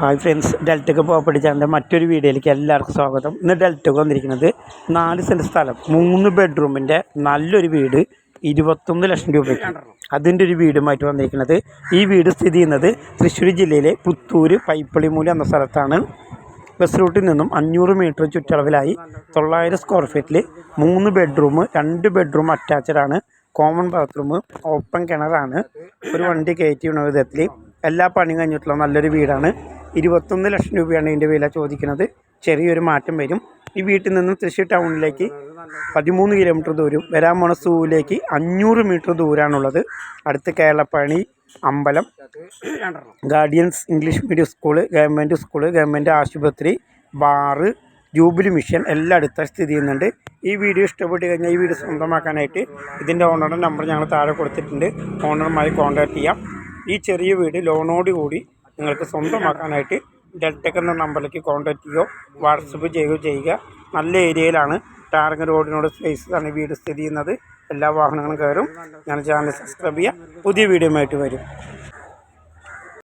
Hi friends ഡെൽറ്റക്ക് പോപ്പടിച്ചാന്റെ മറ്റൊരു വീഡിയോയിലേക്ക് എല്ലാവർക്കും സ്വാഗതം. ഇന്ന് ഡെൽറ്റക്ക് വന്നിരിക്കുന്നത് നാല് സെന്റ് സ്ഥലം മൂന്ന് ബെഡ്റൂമിന്റെ നല്ലൊരു വീട് ഇരുപത്തൊന്ന് ലക്ഷം രൂപയ്ക്ക്. അതിന്റെ ഒരു വീടുമായിട്ട് വന്നിരിക്കുന്നത്. ഈ വീട് സ്ഥിതി ചെയ്യുന്നത് തൃശ്ശൂർ ജില്ലയിലെ പുത്തൂർ പൈപ്പളിമൂല എന്ന സ്ഥലത്താണ്. ബസ് റൂട്ടിൽ നിന്നും അഞ്ഞൂറ് മീറ്റർ ചുറ്റളവിലായി തൊള്ളായിരം സ്ക്വയർ ഫീറ്റിൽ മൂന്ന് ബെഡ്റൂം രണ്ട് ബെഡ്റൂം അറ്റാച്ച്ഡ് ആണ്. കോമൺ ബാത്റൂം ഓപ്പൺ കിണറാണ്. ഒരു വണ്ടി കയറ്റി വിധത്തിൽ എല്ലാ പണിയും കഴിഞ്ഞിട്ടുള്ള നല്ലൊരു വീടാണ്. ഇരുപത്തൊന്ന് ലക്ഷം രൂപയാണ് ഇതിന്റെ വില ചോദിക്കുന്നത്. ചെറിയൊരു മാറ്റം വരും. ഈ വീട്ടിൽ നിന്നും തൃശ്ശൂർ ടൗണിലേക്ക് പതിമൂന്ന് കിലോമീറ്റർ ദൂരം വരാൻ പോണ സൂവിലേക്ക് അഞ്ഞൂറ് മീറ്റർ ദൂരമാണുള്ളത് അടുത്ത് കേരളപ്പണി അമ്പലം Guardians English medium school government school government ആശുപത്രി ബാറ് ജൂബിലി മിഷൻ എല്ലാം അടുത്ത സ്ഥിതി ചെയ്യുന്നുണ്ട്. ഈ വീഡിയോ ഇഷ്ടപ്പെട്ട് കഴിഞ്ഞാൽ ഈ വീഡിയോ സ്വന്തമാക്കാനായിട്ട് ഇതിന്റെ ഓണറുടെ നമ്പർ ഞങ്ങൾ താഴെ കൊടുത്തിട്ടുണ്ട്. ഓണറുമായി കോൺടാക്റ്റ് ചെയ്യാം. ഈ ചെറിയ വീട് ലോണോട് കൂടി നിങ്ങൾക്ക് സ്വന്തമാക്കാനായിട്ട് ഡെൽടെക് എന്ന നമ്പറിലേക്ക് കോൺടാക്റ്റ് ചെയ്യുകയോ വാട്സപ്പ് ചെയ്യുകയോ ചെയ്യുക. നല്ല ഏരിയയിലാണ്. ടാറിങ് റോഡിനോട് സ്പേസിലാണ് വീട് സ്ഥിതി ചെയ്യുന്നത്. എല്ലാ വാഹനങ്ങളും കയറും. ഞാൻ ചാനൽ സബ്സ്ക്രൈബ് ചെയ്യുക. പുതിയ വീഡിയോയുമായിട്ട് വരും.